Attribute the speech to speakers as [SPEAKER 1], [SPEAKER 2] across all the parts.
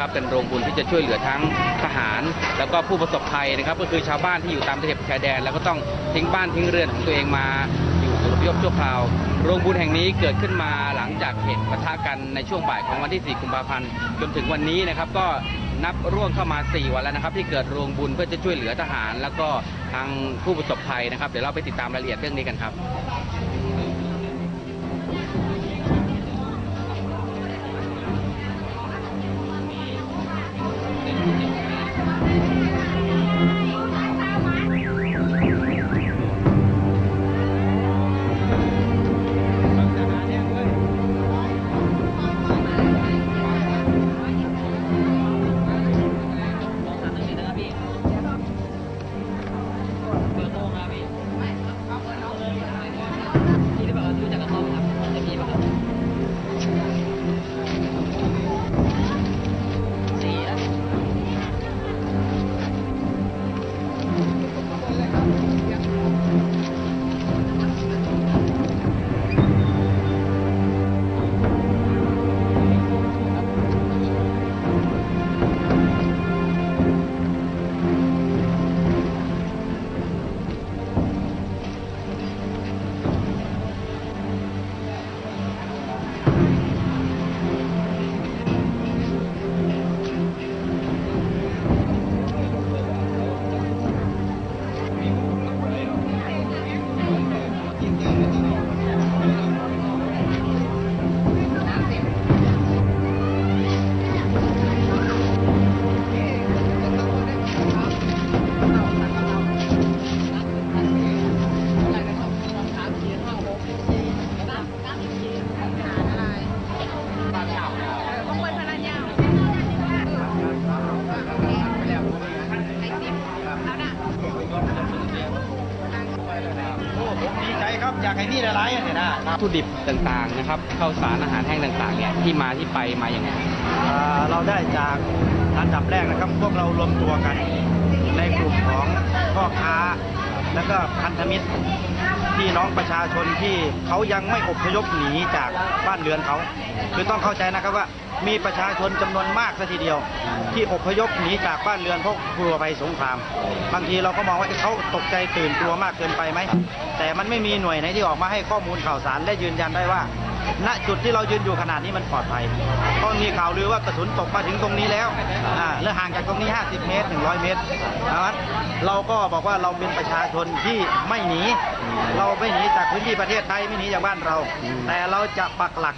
[SPEAKER 1] นะครับเป็นโรงบุญที่จะช่วยเหลือทั้งทหาร แล้วก็ผู้ประสบภัยนะครับ ก็คือชาวบ้านที่อยู่ตามตะเข็บชายแดน แล้วก็ต้องทิ้งบ้านทิ้งเรือนของตัวเองมาอยู่ศูนย์อพยพชั่วคราว โรงบุญแห่งนี้เกิดขึ้นมาหลังจากเหตุปะทะกันในช่วงบ่ายของวันที่ 4 กุมภาพันธ์จนถึงวันนี้นะครับก็นับร่วงเข้ามา 4 วันแล้วนะครับ ที่เกิดโรงบุญเพื่อจะช่วยเหลือทหาร แล้วก็ทางผู้ประสบภัยนะครับ เดี๋ยวเราไปติดตามรายละเอียดเรื่องนี้กันครับ
[SPEAKER 2] ดีใจครับอยากให้มีหลายๆอย่างเนี่ยนะ
[SPEAKER 1] วัตถุดิบต่างๆนะครับข้าวสารอาหารแห้งต่างๆเนี่ยที่มาที่ไปมาอย่างไง
[SPEAKER 2] อ่าเราได้จากอันดับแรกนะครับพวกเรารวมตัวกัน ในกลุ่มของพ่อค้า แล้วก็พันธมิตรพี่น้องประชาชนที่เขายังไม่อพยพหนีจากบ้านเรือนเขา คือต้องเข้าใจนะครับว่า มีประชาชนจำนวนมากซะทีเดียว ที่อพยพหนีจากบ้านเรือนเพราะกลัวภัยสงคราม บางทีเราก็มองว่าเขาตกใจตื่นกลัวมากเกินไปไหม แต่มันไม่มีหน่วยไหนที่ออกมาให้ข้อมูลข่าวสารและยืนยันได้ว่า ณจุดที่เรายืนอยู่ขนาดนี้มันปลอดภัยเพราะมีข่าวลือว่ากระสุนตกมาถึงตรงนี้แล้วอ่าและห่างจากตรงนี้ 50 เมตร 100 เมตรนะครับเราก็บอกว่าเราเป็นประชาชนที่ไม่หนี เราไม่หนีจากพื้นที่ประเทศไทยไม่หนีจากบ้านเรา แต่เราจะปักหลัก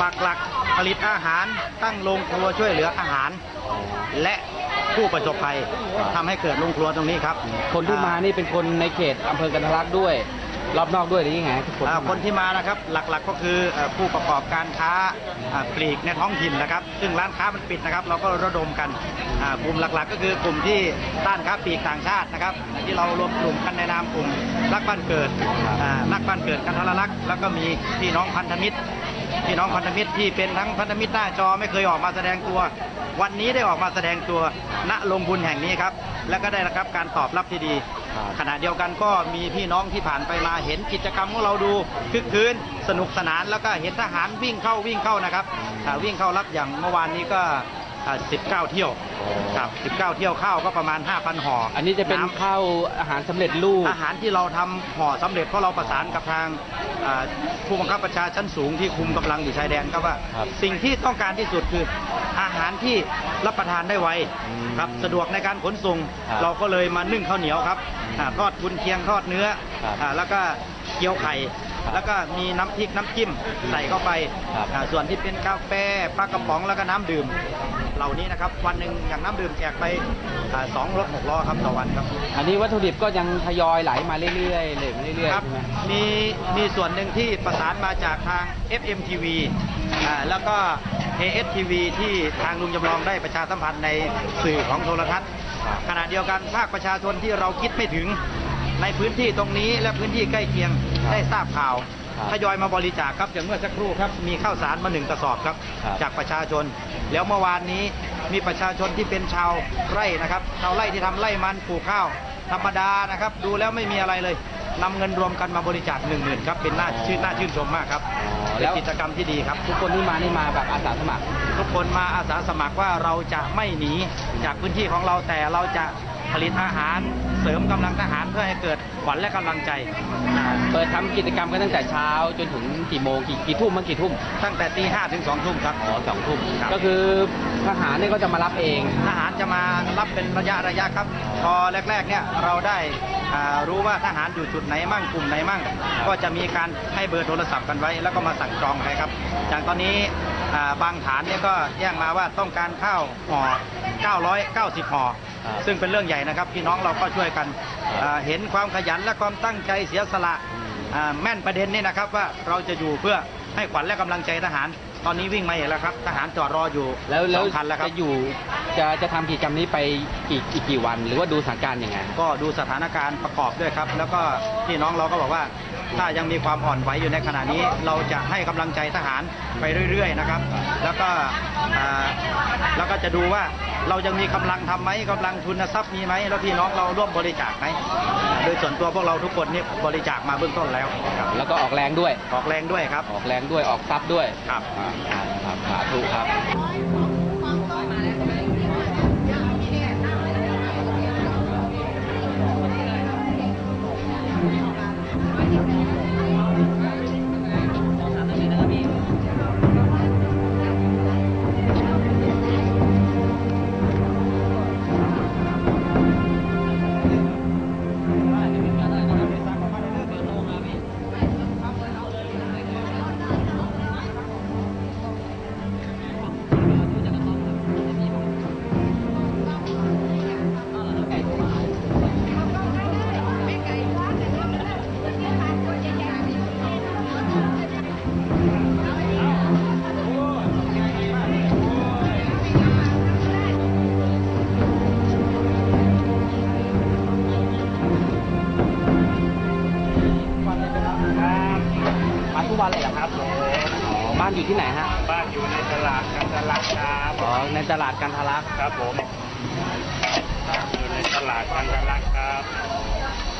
[SPEAKER 2] ปักหลักผลิตอาหารตั้งโรงครัวช่วยเหลืออาหาร และผู้ประสบภัยทำให้เกิดโรงครัวตรงนี้ครับ
[SPEAKER 1] คนที่มานี่เป็นคนในเขตอำเภอกันทลักด้วย รอบนอกด้วยหรือยังไงทุกคน
[SPEAKER 2] อ่าคนที่มานะครับ หลักๆก็คือเอ่อผู้ประกอบการค้าอ่าปลีกในท้องถิ่นนะครับ ซึ่งร้านค้ามันปิดนะครับ เราก็ระดมกันอ่ากลุ่มหลักๆ ก็คือกลุ่มที่ต้านค้าปลีกต่างชาตินะครับ ที่เรารวมกลุ่มกันในนามกลุ่มรักบ้านเกิดอ่ารักบ้านเกิดกันทรลักษณ์แล้วก็มีพี่น้องพันธมิตร พี่น้องพันธมิตรที่เป็นทั้งพันธมิตรหน้าจอไม่เคยออกมาแสดงตัว วันนี้ได้ออกมาแสดงตัวณลงบุญแห่งนี้ครับ และก็ได้รับการตอบรับที่ดี ขณะเดียวกันก็มีพี่น้องที่ผ่านไปมาเห็นกิจกรรมของเราดูคึกคืนสนุกสนานแล้วก็เห็นทหารวิ่งเข้าวิ่งเข้านะครับอ่าวิ่งเข้ารับอย่างเมื่อวานนี้ก็อ่า19 เที่ยวครับ19 เที่ยวข้าวก็ประมาณ 5,000ห่อ
[SPEAKER 1] อั
[SPEAKER 2] อั
[SPEAKER 1] นนี้จะเป็นข้าวอาหารสำเร็จรูป
[SPEAKER 2] อาหารที่เราทำห่อสำเร็จเพราะเราประสานกับทางอ่าผู้บังคับบัญชาชั้นสูงที่คุมกำลังอยู่ชายแดนครับว่า
[SPEAKER 1] ครับ
[SPEAKER 2] สิ่งที่ต้องการที่สุดคืออาหารที่รับประทานได้ไว
[SPEAKER 1] อืม
[SPEAKER 2] ครับสะดวกในการขนส่ง
[SPEAKER 1] ครับ
[SPEAKER 2] เราก็เลยมานึ่งข้าวเหนียวครับ อ่าทอดกุนเคียงทอดเนื้อ
[SPEAKER 1] ครับ
[SPEAKER 2] อ่าแล้วก็เกี๊ยวไข่
[SPEAKER 1] ครับ
[SPEAKER 2] แล้วก็มีน้ำพริกน้ำจิ้มใส่เข้าไป
[SPEAKER 1] ครับ
[SPEAKER 2] อ่าส่วนที่เป็นกาแฟปลากระป๋องแล้วก็น้ำดื่ม เหล่านี้นะครับวันหนึ่งอย่างน้ำดื่มแจกไปอ่าสองรถหกล้อครับต่อวันครับ
[SPEAKER 1] อันนี้วัตถุดิบก็ยังทยอยไหลมาเรื่อยๆเลยมาเรื่อยๆ
[SPEAKER 2] ครับ
[SPEAKER 1] ใช่ไหม
[SPEAKER 2] มีมีส่วนหนึ่งที่ประสานมาจากทาง FM TV อ่าแล้วก็ ASTV ที่ทางลุงจำลองได้ประชาสัมพันธ์ในสื่อของโทรทัศน์
[SPEAKER 1] ครับ
[SPEAKER 2] ขณะเดียวกันภาคประชาชนที่เราคิดไม่ถึงในพื้นที่ตรงนี้และพื้นที่ใกล้เคียงได้ทราบข่าว
[SPEAKER 1] ครับ
[SPEAKER 2] ทยอยมาบริจาคครับอย่างเมื่อสักครู่ครับมีข้าวสารมาหนึ่งกระสอบครับ
[SPEAKER 1] ครับ
[SPEAKER 2] จากประชาชน แล้วเมื่อวานนี้มีประชาชนที่เป็นชาวไร่นะครับชาวไร่ที่ทำไร่มันปลูกข้าว ธรรมดานะครับ ดูแล้วไม่มีอะไรเลยนำเงินรวมกันมาบริจาคหนึ่งหมื่นครับเป็นน่าชื่นน่าชื่นชมมากครับ
[SPEAKER 1] อ๋อ
[SPEAKER 2] เป็
[SPEAKER 1] แล้
[SPEAKER 2] น
[SPEAKER 1] ว
[SPEAKER 2] กิจกรรมที่ดีครับ
[SPEAKER 1] ทุกคนที่มานี่มาแบบอาสาสมัคร
[SPEAKER 2] ทุกคนมาอาสาสมัครว่าเราจะไม่หนีจากพื้นที่ของเราแต่เราจะผลิตอาหารเสริมกำลังทหารเพื่อให้เกิดข วัญและกำลังใจ
[SPEAKER 1] เปิดทำกิจกรรมกันตั้งแต่เช้าจนถึงกี่โมงกี่กี่ทุ่มมั้งกี่ทุ่ม
[SPEAKER 2] ตั้งแต่ตีห้าถึงสองทุ่มครับ
[SPEAKER 1] อ๋อสองทุ่ม
[SPEAKER 2] ครับ
[SPEAKER 1] ก็คือทหารเนี่ยก็จะมารับเอง
[SPEAKER 2] ทหารจะมารับเป็นระยะระยะครับ พอแรกๆเนี่ยเราได้อ่ารู้ว่าทหารอยู่จุดไหนมั่งกลุ่มไหนมั่ง ก็จะมีการให้เบอร์โทรศัพท์กันไว้ แล้วก็มาสั่งจองไปครับอย่างตอนนี้อ่า บางฐานเนี่ยก็แจ้งมาว่าต้องการข้าวห่อ990ห่อ
[SPEAKER 1] ครับ
[SPEAKER 2] ซึ่งเป็นเรื่องใหญ่นะครับ พี่น้องเราก็ช่วยกันอ่าเห็นความขยันและความตั้งใจเสียสละอ่าแม่นประเด็นนี่นะครับว่าเราจะอยู่เพื่อให้ขวัญและกำลังใจทหาร ตอนนี้วิ่งมาเห็นแล้วครับ ทหารจอดรออยู่
[SPEAKER 1] แล้ว
[SPEAKER 2] ส
[SPEAKER 1] แล้ว
[SPEAKER 2] องคันแล้วครับ
[SPEAKER 1] จะอยู่จะจะทำกิจกรรมนี้ไปกี่อีกกี่วัน หรือว่าดูสถานการณ์ยังไง
[SPEAKER 2] ก็ดูสถานการณ์ประกอบด้วยครับ แล้วก็พี่น้องเราก็บอกว่าถ้ายังมีความอ่อนไหวอยู่ในขณะนี้ เราจะให้กำลังใจทหารไปเรื่อย ๆ นะครับ แล้วก็อ่าแล้วก็จะดูว่าเรายังมีกำลังทำไหมกำลังทุนทรัพย์มีไหมแล้วพี่น้องเราร่วมบริจาคไหมโดยส่วนตัวพวกเราทุกคนนี่บริจาคมาเบื้องต้นแล้วครับ
[SPEAKER 1] แล้วก็ออกแรงด้วย
[SPEAKER 2] ออกแรงด้วยครับ
[SPEAKER 1] ออกแรงด้วยออกทรัพย์ด้วย
[SPEAKER 2] ครับ
[SPEAKER 1] อ่าครับสาธุครับ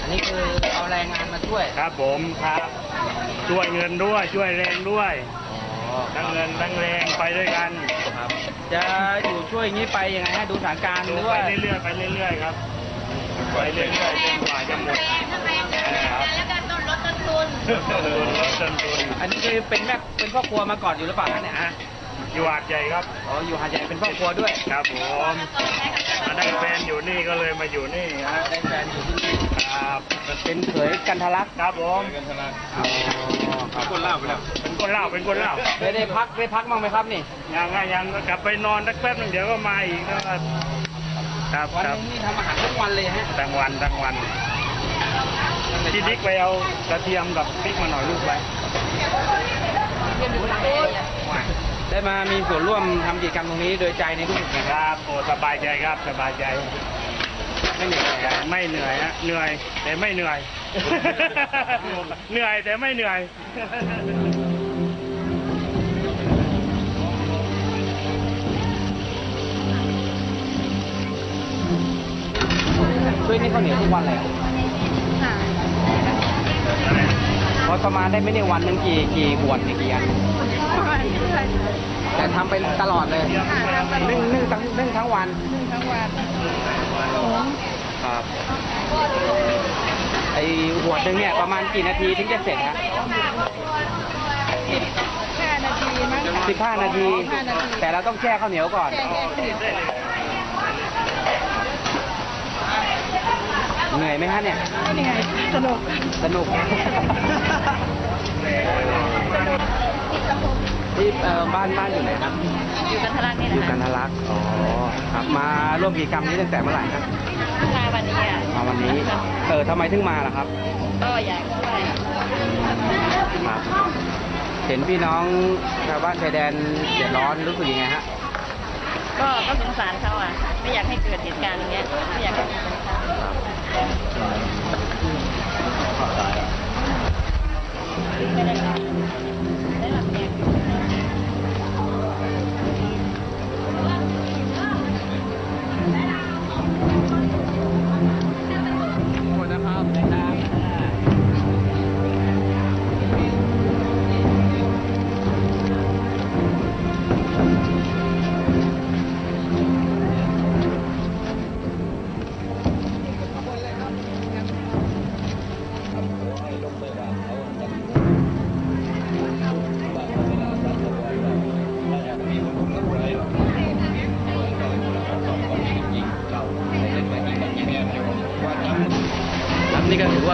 [SPEAKER 1] นนี้
[SPEAKER 3] คื
[SPEAKER 1] อเอาแรงงานมาช่วย
[SPEAKER 3] ครับผมครับช่วยเงินด้วยช่วยแรงด้วย
[SPEAKER 1] อ๋อ
[SPEAKER 3] ทั้งเงินทั้งแรงไปด้วยกัน
[SPEAKER 1] ครับจะอยู่ช่วยอย่างนี้ไปยังไงฮะดูสถานการณ์ห
[SPEAKER 3] ดู
[SPEAKER 1] รือ
[SPEAKER 3] ไป
[SPEAKER 1] ว่า
[SPEAKER 3] เรื่อยๆไปเรื่อยๆครับไปเรื่อยๆจนกว่าจะหมดครับต้นทุนต้นทุน
[SPEAKER 1] อันนี้คือเป็นแม่เป็นพ่อครัวมาก่อนอยู่หรือเปล่าคะเนี่ยฮะ
[SPEAKER 3] อยู่หาดใหญ่ครับ
[SPEAKER 1] อ๋ออยู่หาดใหญ่เป็นพ่อครัวด้วย
[SPEAKER 3] ครับผมมาได้แฟนอยู่นี่ก็เลยมาอยู่นี่ฮะ
[SPEAKER 1] ได้แฟนอยู่ที่นี่
[SPEAKER 3] ครับ
[SPEAKER 1] เป็นเขยกันทะลัก
[SPEAKER 3] ครับผม
[SPEAKER 1] อ๋อครับ
[SPEAKER 3] คนเล่าไปแล้วเป็นคนเล่าเป็นคนเล่า
[SPEAKER 1] ได้ได้พักได้พักบ้างไหมครับนี่
[SPEAKER 3] ยังอะยังกลับไปนอนสักแป๊บหนึงเดี๋ยวก็มาอีกนะครับครับ
[SPEAKER 1] วัน
[SPEAKER 3] ค
[SPEAKER 1] ห
[SPEAKER 3] รับ
[SPEAKER 1] นึงนี่ทำอาหารทุกวันเลยฮะ
[SPEAKER 3] ทั้งวันทั้งวันพี่ดิ๊กไปเอากระเทียมกับพริกมาหน่อยลูกไป
[SPEAKER 1] ได้มามีส่วนร่วมทำกิจกรรมตรงนี้โดยใจในทุกๆนะ
[SPEAKER 3] ค
[SPEAKER 1] ครับ
[SPEAKER 3] รับโอ้สบายใจครับสบายใจ
[SPEAKER 1] ไม่เหนื่อยครับ
[SPEAKER 3] ไม่เหนื่อยฮะเหนื่อยแต่ไม่เหนื่อย เหนื่อยแต่ไม่เหนื่อย
[SPEAKER 1] ช่วยนี่ข้าวเหนียวทุกวันเลยเหรอ
[SPEAKER 4] ค่ะ
[SPEAKER 1] พอประมาณได้ไม่ได้วันหนึงกี่กี่บวชเนี่ยกี่อัน
[SPEAKER 4] ประมาณนี้ค่ะ
[SPEAKER 1] แต่ทำไปตลอดเลย
[SPEAKER 4] ค่ะทำตลอด
[SPEAKER 1] นึ่งนึ่งทั้งนึ่งทั้งวัน
[SPEAKER 4] นึ่งทั้งวันหุง
[SPEAKER 1] ครับไอหัวดหนึงเนี่ยประมาณกี่นาทีถึงจะเสร็จฮะ
[SPEAKER 4] สิบห้านาทีมั้ง
[SPEAKER 1] สิบห้านาที
[SPEAKER 4] สิบห้านาที
[SPEAKER 1] แต่เราต้องแช่ข้าวเหนียวก่อน
[SPEAKER 4] แช่แช่ข้าวเหนียว
[SPEAKER 1] เหนื่อยไหมฮะเนี่ย
[SPEAKER 4] ไม่เหนื่อยสนุก
[SPEAKER 1] สนุก ที่เอ่อบ้านบ้านอยู่ไหนครับ
[SPEAKER 4] อยู่กันทะลักนี่
[SPEAKER 1] อยู่
[SPEAKER 4] นะ
[SPEAKER 1] กันทะลัก อ๋อ ครับ มาร่วมกิจกรรมนี้ตั้งแต่เมื่อไหร่ครับ
[SPEAKER 4] มาวันนี้อะ
[SPEAKER 1] มาวันนี้ เออทำไมถึงมาล่ะครับ
[SPEAKER 4] ก็อยากช่วย
[SPEAKER 1] ครับเห็นพี่น้องชาวบ้านชายแดนเดือดร้อนรู้สึกยังไงฮะ
[SPEAKER 4] ก็ก็สงสารเขาอะ ไม่อยากให้เกิดเหตุการณ์อย่างเงี้ยไม่อยากให้เกิดเหตุการณ์ไม่ได้รับได้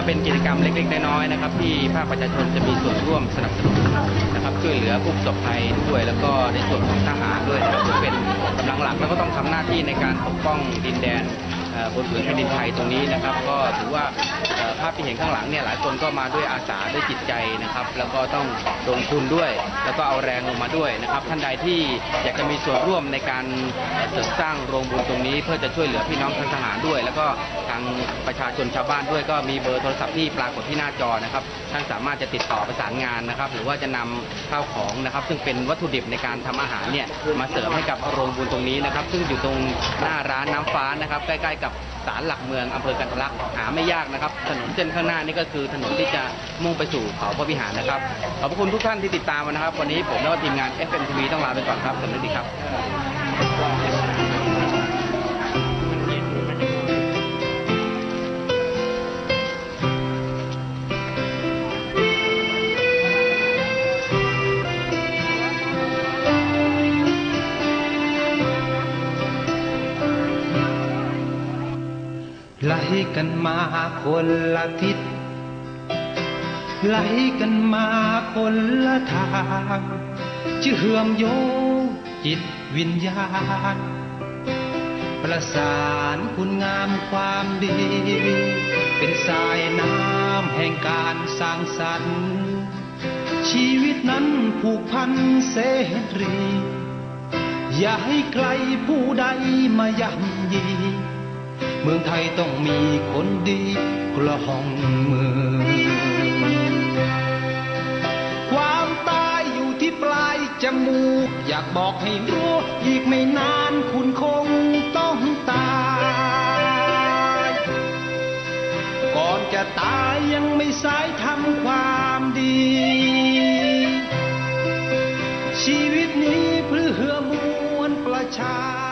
[SPEAKER 1] เป็นกิจกรรมเล็กๆน้อยๆนะครับ ที่ภาคประชาชนจะมีส่วนร่วมสนับสนุนนะครับช่วยเหลือผู้ประสบภัยด้วยแล้วก็ในส่วนของทหารด้วยนะครับซึ่งเป็นกำลังหลักแล้วก็ต้องทำหน้าที่ในการปกป้องดินแดน บนผืนแผ่นดินไทยตรงนี้นะครับ ก็ถือว่าภาพที่เห็นข้างหลังเนี่ยหลายคนก็มาด้วยอาสาด้วยจิตใจนะครับ แล้วก็ต้องลงทุนด้วย แล้วก็เอาแรงลงมาด้วยนะครับ ท่านใดที่อยากจะมีส่วนร่วมในการเสริมสร้างโรงบุญตรงนี้ เพื่อจะช่วยเหลือพี่น้องทางทหารด้วย แล้วก็ทางประชาชนชาวบ้านด้วยก็มีเบอร์โทรศัพท์ที่ปรากฏที่หน้าจอนะครับท่านสามารถจะติดต่อประสานงานนะครับ หรือว่าจะนำข้าวของนะครับ ซึ่งเป็นวัตถุดิบในการทำอาหารเนี่ยมาเสริมให้กับโรงบุญตรงนี้นะครับ ซึ่งอยู่ตรงหน้าร้านน้ำฟ้านะครับใกล้ๆกับศาลหลักเมืองอำเภอกันทะลักหาไม่ยากนะครับ ถนนเส้นข้างหน้านี่ก็คือถนนที่จะมุ่งไปสู่เขาพระวิหารนะครับ ขอบพระคุณทุกท่านที่ติดตามนะครับ วันนี้ผมและทีมงาน FMTV ต้องลาไปก่อนครับสวัสดีครับ
[SPEAKER 5] กันมาคนละทิศไหลกันมาคนละทางจะเหื่อมโยงจิตวิญญาณ ประสานคุณงามความดี เป็นสายน้ำแห่งการสร้างสรรค์ ชีวิตนั้นผูกพันเสรี อย่าให้ใครผู้ใดมาย่ำยี เมืองไทยต้องมีคนดีกระห้องเมืองความตายอยู่ที่ปลายจมูก อยากบอกให้รู้ อีกไม่นานคุณคงต้องตาย ก่อนจะตายยังไม่สายทำความดี ชีวิตนี้เพื่อมวลประชา